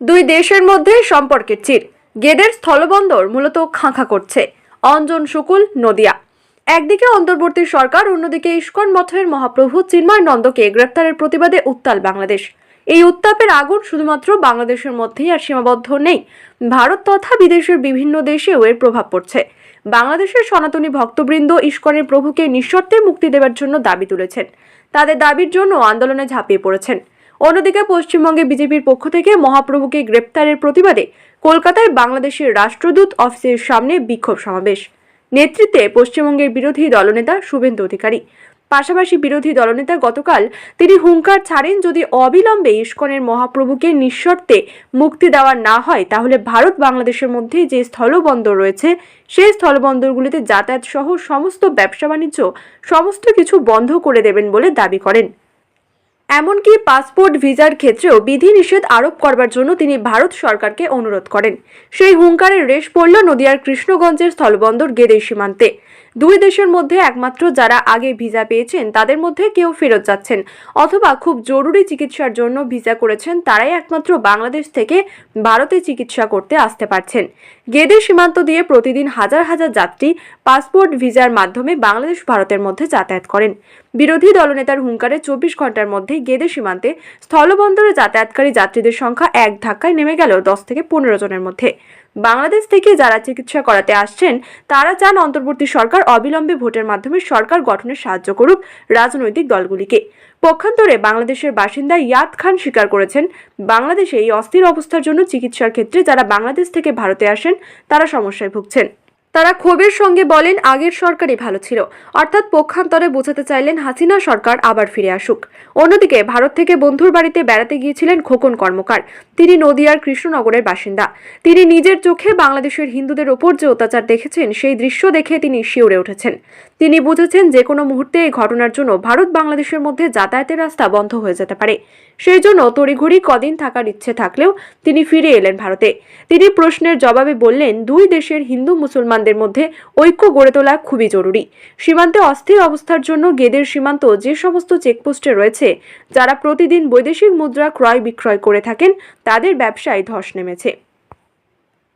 দুই দেশের মধ্যে সম্পর্কের চির। গেদের স্থলবন্দর মূলত খাঁখা করছে। অঞ্জন শুকুল, নদিয়া। একদিকে অন্তর্বর্তী সরকার, অন্যদিকে ইস্কন মঠের মহাপ্রভু চিন্ময় নন্দকে গ্রেপ্তারের প্রতিবাদে উত্তাল বাংলাদেশ। এই উত্তাপের আগুন শুধুমাত্র বাংলাদেশের মধ্যেই আর সীমাবদ্ধ নেই, ভারত তথা বিদেশের বিভিন্ন দেশেও এর প্রভাব পড়ছে। বাংলাদেশের সনাতনী ভক্তবৃন্দ ইস্কনের প্রভুকে নিঃশর্তে মুক্তি দেওয়ার জন্য দাবি তুলেছেন। তাদের দাবির জন্য আন্দোলনে ঝাঁপিয়ে পড়েছেন। অন্যদিকে পশ্চিমবঙ্গে বিজেপির পক্ষ থেকে মহাপ্রভুকে গ্রেপ্তারের প্রতিবাদে কলকাতায় বাংলাদেশের রাষ্ট্রদূত অফিসের সামনে বিক্ষোভ সমাবেশ। নেতৃত্বে পশ্চিমবঙ্গের বিরোধী দলনেতা শুভেন্দু অধিকারী। পাশাপাশি বিরোধী দলনেতা গতকাল তিনি হুঙ্কার ছাড়েন, যদি অবিলম্বে ইস্কনের মহাপ্রভুকে নিঃশর্তে মুক্তি দেওয়া না হয়, তাহলে ভারত বাংলাদেশের মধ্যে যে স্থলবন্দর রয়েছে, সেই স্থলবন্দরগুলিতে যাতায়াত সহ সমস্ত ব্যবসা বাণিজ্য সমস্ত কিছু বন্ধ করে দেবেন বলে দাবি করেন। এমনকি পাসপোর্ট, ভিসার ক্ষেত্রেও বিধিনিষেধ আরোপ করবার জন্য তিনি ভারত সরকারকে অনুরোধ করেন। সেই হুঙ্কারের রেশ পড়ল নদিয়ার কৃষ্ণগঞ্জের স্থলবন্দর গেদে সীমান্তে। দুই দেশের মধ্যে একমাত্র যারা আগে ভিসা পেয়েছেন, তাদের মধ্যে কেউ ফেরত যাচ্ছেন। অথবা খুব জরুরি চিকিৎসার জন্য ভিসা করেছেন, তারাই একমাত্র বাংলাদেশ থেকে ভারতে চিকিৎসা করতে আসতে পারছেন। গেদে সীমান্ত দিয়ে প্রতিদিন হাজার হাজার যাত্রী পাসপোর্ট, ভিসার মাধ্যমে বাংলাদেশ, ভারতের মধ্যে যাতায়াত করেন। বিরোধী দলনেতার হুঙ্কারে চব্বিশ ঘণ্টার মধ্যে গেদে সীমান্তে স্থলবন্দরে যাতায়াতকারী যাত্রীদের সংখ্যা এক ধাক্কায় নেমে গেল দশ থেকে পনেরো জনের মধ্যে। বাংলাদেশ থেকে যারা চিকিৎসা করাতে আসছেন, তারা চান অন্তর্বর্তী সরকার অবিলম্বে ভোটের মাধ্যমে সরকার গঠনে সাহায্য করুক রাজনৈতিক দলগুলিকে। পক্ষান্তরে বাংলাদেশের বাসিন্দা ইয়াদ খান স্বীকার করেছেন, বাংলাদেশে এই অস্থির অবস্থার জন্য চিকিৎসার ক্ষেত্রে যারা বাংলাদেশ থেকে ভারতে আসেন, তারা সমস্যায় ভুগছেন। তারা ক্ষোভের সঙ্গে বলেন, আগের সরকারই ভালো ছিল। অর্থাৎ পক্ষান্তরে বোঝাতে চাইলেন, হাসিনা সরকার আবার ফিরে আসুক। অন্যদিকে ভারত থেকে বন্ধুর বাড়িতে বেড়াতে গিয়েছিলেন খোকন কর্মকার। তিনি নদিয়ার কৃষ্ণনগরের বাসিন্দা। তিনি নিজের চোখে বাংলাদেশের হিন্দুদের ওপর যে অত্যাচার দেখেছেন, সেই দৃশ্য দেখে তিনি শিউরে উঠেছেন। তিনি বুঝেছেন যে কোনো মুহূর্তে এই ঘটনার জন্য ভারত বাংলাদেশের মধ্যে যাতায়াতের রাস্তা বন্ধ হয়ে যেতে পারে। সেই জন্য তড়িঘড়ি কদিন থাকার ইচ্ছে থাকলেও তিনি ফিরে এলেন ভারতে। তিনি প্রশ্নের জবাবে বললেন, দুই দেশের হিন্দু মুসলমানদের মধ্যে ঐক্য গড়ে তোলা খুবই জরুরি। সীমান্তে অস্থির অবস্থার জন্য গেদের সীমান্ত যে সমস্ত চেকপোস্টে রয়েছে, যারা প্রতিদিন বৈদেশিক মুদ্রা ক্রয় বিক্রয় করে থাকেন, তাদের ব্যবসায় ধস নেমেছে।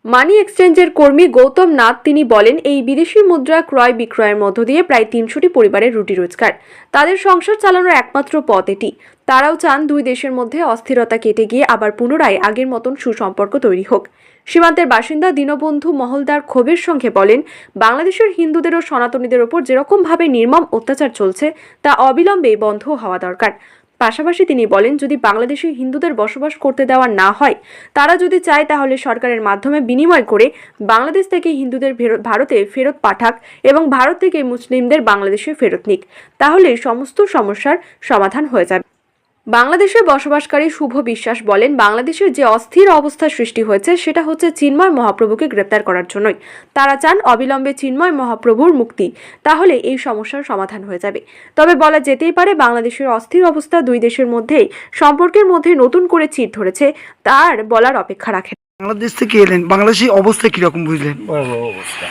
মানি এক্সচেঞ্জের কর্মী গৌতম নাথ, তিনি বলেন, এই বিদেশি মুদ্রা ক্রয় বিক্রয়ের মধ্য দিয়ে প্রায় তিনশোটি পরিবারের রুটি রোজগার। তাদের সংসার চালানোর একমাত্র পথ এটি। তারাও চান দুই দেশের মধ্যে অস্থিরতা কেটে গিয়ে আবার পুনরায় আগের মতন সুসম্পর্ক তৈরি হোক। সীমান্তের বাসিন্দা দীনবন্ধু মহলদার ক্ষোভের সঙ্গে বলেন, বাংলাদেশের হিন্দুদের ও সনাতনীদের ওপর যেরকমভাবে নির্মম অত্যাচার চলছে, তা অবিলম্বে বন্ধ হওয়া দরকার। পাশাপাশি তিনি বলেন, যদি বাংলাদেশে হিন্দুদের বসবাস করতে দেওয়া না হয়, তারা যদি চায় তাহলে সরকারের মাধ্যমে বিনিময় করে বাংলাদেশ থেকে হিন্দুদের ভারতে ফেরত পাঠাক এবং ভারত থেকে মুসলিমদের বাংলাদেশে ফেরত নিক। তাহলে সমস্ত সমস্যার সমাধান হয়ে যাবে। বাংলাদেশে বসবাসকারী শুভ বিশ্বাস বলেন বাংলাদেশের যে অস্থির অবস্থা সৃষ্টি হয়েছে সেটা হচ্ছে চিন্ময় মহাপ্রভুকে গ্রেপ্তার করার জন্যই। তারা চান অবিলম্বে চিন্ময় মহাপ্রভুর মুক্তি তাহলে এই সমস্যার সমাধান হয়ে যাবে। তবে বলা যেতেই পারে বাংলাদেশের অস্থির অবস্থা দুই দেশের মধ্যেই সম্পর্কের মধ্যে নতুন করে চির ধরেছে তার বলার অপেক্ষা রাখে না। বাংলাদেশ থেকে এলেন বাংলাদেশের অবস্থা কীরকম বুঝলেন? অবস্থা।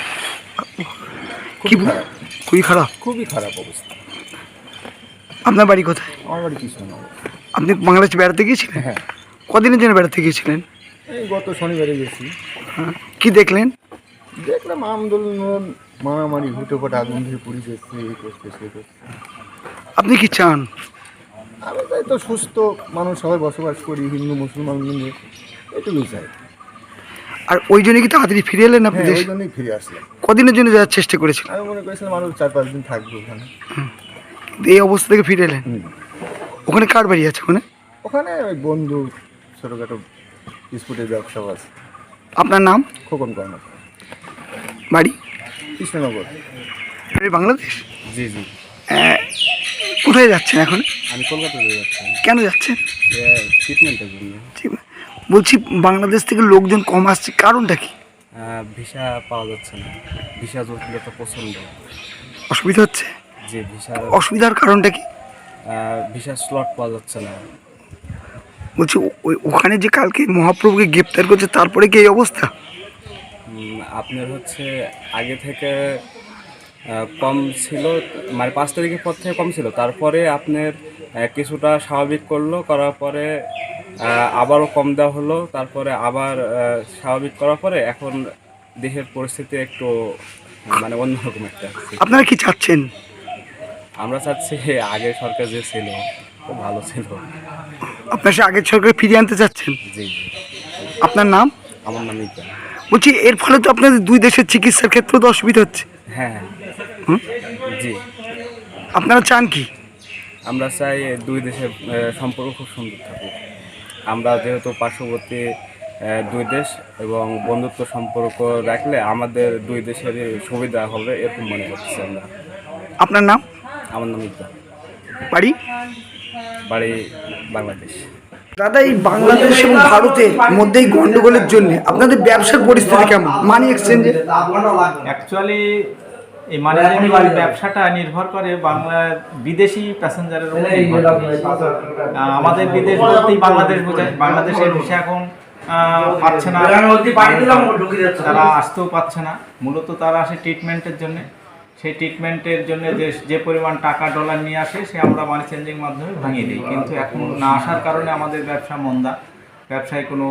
খুবই খারাপ। খুবই খারাপ। খুবই খারাপ অবস্থা। আপনার বাড়ি কোথায়? আমার বাড়ি কৃষ্ণনগর। আপনি বাংলাদেশ বেড়াতে গিয়েছিলেন? হ্যাঁ। কদিনের জন্য বেড়াতে গিয়েছিলেন? এই গত শনিবারে গেছি। হ্যাঁ। কি দেখলেন? দেখলাম আন্দোলন মারামারি হুটোপাট আগুন দিয়ে পুড়ি যাচ্ছে এই করছে সে করছে। আপনি কি চান? আমি তাই তো সুস্থ মানুষ সবাই বসবাস করি হিন্দু মুসলমান মিলে এটুকুই চাই। আর ওই জন্য কি তাড়াতাড়ি ফিরে এলেন আপনি হ্যাঁ দেশ? ওই জন্যই ফিরে আসলাম। কদিনের জন্য যাওয়ার চেষ্টা করেছিলেন? আমি মনে করেছিলাম আরও চার পাঁচ দিন থাকব ওখানে। এই অবস্থা থেকে ফিরে এলেন। ওখানে কার বাড়ি আছে ওখানে? ওখানে ওই বন্ধু ছোটোখাটো বিস্কুটের ব্যবসা আছে। আপনার নাম? খোকন কর্ম বাড়ি? কৃষ্ণনগর। বাংলাদেশ? জি জি। কোথায় যাচ্ছেন এখন? আমি কলকাতাতে যাচ্ছি। কেন যাচ্ছেন? ট্রিটমেন্টের জন্য। ঠিক বলছি বাংলাদেশ থেকে লোকজন কম আসছে কারণটা কি? ভিসা পাওয়া যাচ্ছে না। ভিসা জটিলতা প্রচণ্ড। অসুবিধা হচ্ছে? যে ভিসা অসুবিধার কারণটা কি? ভিসা স্লট পাওয়া যাচ্ছে না। বলছি ওই- ওখানে যে কালকে মহাপ্রভুকে গ্রেপ্তার করছে তারপরে কি এই অবস্থা? আপনার হচ্ছে আগে থেকে কম ছিল মানে পাঁচ তারিখের পর থেকে কম ছিল। তারপরে আপনার কিছুটা স্বাভাবিক করল করার পরে আবারও কম দেওয়া হলো। তারপরে আবার স্বাভাবিক করার পরে এখন দেহের পরিস্থিতি একটু মানে অন্যরকম একটা। আপনারা কি চাচ্ছেন? আমরা চাচ্ছি আগের সরকার যে ছিল খুব ভালো ছিল। আপনার সে আগের সরকার ফিরিয়ে আনতে চাচ্ছেন? জি আপনার নাম? আমার নাম ইকবাল বলছি এর ফলে তো আপনাদের দুই দেশের চিকিৎসার ক্ষেত্রে তো অসুবিধা হচ্ছে। হ্যাঁ। হুম? জি। আপনারা চান কি? আমরা চাই দুই দেশের আহ, সম্পর্ক খুব সুন্দর থাকুক। আমরা যেহেতু পার্শ্ববর্তী আহ, দুই দেশ এবং বন্ধুত্ব সম্পর্ক রাখলে আমাদের দুই দেশের সুবিধা হবে এরকম মনে করছি আমরা। আপনার নাম? আমার নাম ইকবাল। বাড়ি? বাড়ি বাংলাদেশ। দাদা এই বাংলাদেশ এবং ভারতের মধ্যে এই গন্ডগোলের জন্য আপনাদের ব্যবসার পরিস্থিতি কেমন? মানি এক্সচেঞ্জে অ্যাকচুয়ালি এই মানিজ্য ব্যবসাটা নির্ভর করে বাংলা বিদেশি প্যাসেঞ্জারের উপর আমাদের বিদেশ বলতেই বাংলাদেশ বোঝায়। বাংলাদেশের ভিসা এখন পাচ্ছে না। তারা আসতেও পাচ্ছে না। মূলত তারা আসে ট্রিটমেন্টের জন্য। সেই ট্রিটমেন্টের জন্য যে যে পরিমাণ টাকা ডলার নিয়ে আসে সে আমরা মানি চেঞ্জিং মাধ্যমে ভাঙিয়ে দিই। কিন্তু এখন না আসার কারণে আমাদের ব্যবসা মন্দা। ব্যবসায় কোনো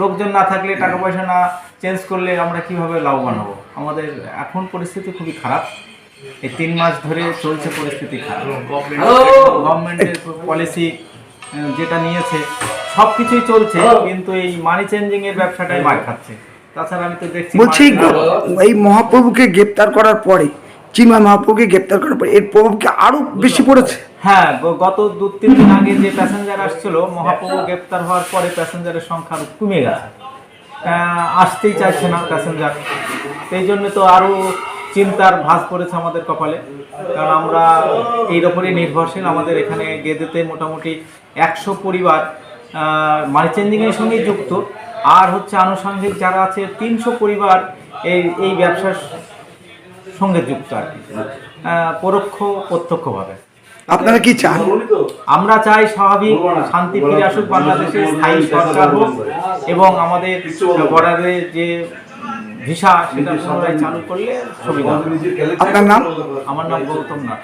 লোকজন না থাকলে টাকা পয়সা না চেঞ্জ করলে আমরা কীভাবে লাভবান হব? আমাদের এখন পরিস্থিতি খুবই খারাপ। এই তিন মাস ধরে চলছে পরিস্থিতি খারাপ। গভর্নমেন্টের পলিসি যেটা নিয়েছে সব কিছুই চলছে কিন্তু এই মানি চেঞ্জিং এর ব্যবসাটাই মার খাচ্ছে। তাছাড়া আমি তো দেখছি বলছি এই মহাপ্রভুকে গ্রেপ্তার করার পরে চিন্ময় মহাপ্রভুকে গ্রেপ্তার করার পরে এর প্রভাব কি আরও বেশি পড়েছে। হ্যাঁ গত দু তিন দিন আগে যে প্যাসেঞ্জার আসছিল মহাপ্রভু গ্রেপ্তার হওয়ার পরে প্যাসেঞ্জারের সংখ্যা কমে গেছে। আসতেই চাইছে না প্যাসেঞ্জার। সেই জন্য তো আরও চিন্তার ভাঁজ পড়েছে আমাদের কপালে। কারণ আমরা এর ওপরে নির্ভরশীল। আমাদের এখানে গেদেতে মোটামুটি একশো পরিবার মানি চেঞ্জিংয়ের সঙ্গে যুক্ত। আর হচ্ছে আনুষঙ্গিক যারা আছে তিনশো পরিবার এই এই ব্যবসার সঙ্গে যুক্ত আর কি। পরোক্ষ প্রত্যক্ষভাবে। আপনারা কি চান? আমরা চাই স্বাভাবিক শান্তি ফিরে আসুক বাংলাদেশে স্থায়ী সরকার হোক এবং আমাদের বর্ডারে যে ভিসা সেটা পুনরায় চালু করলে সুবিধা আপনার নাম? আমার নাম গৌতম নাথ।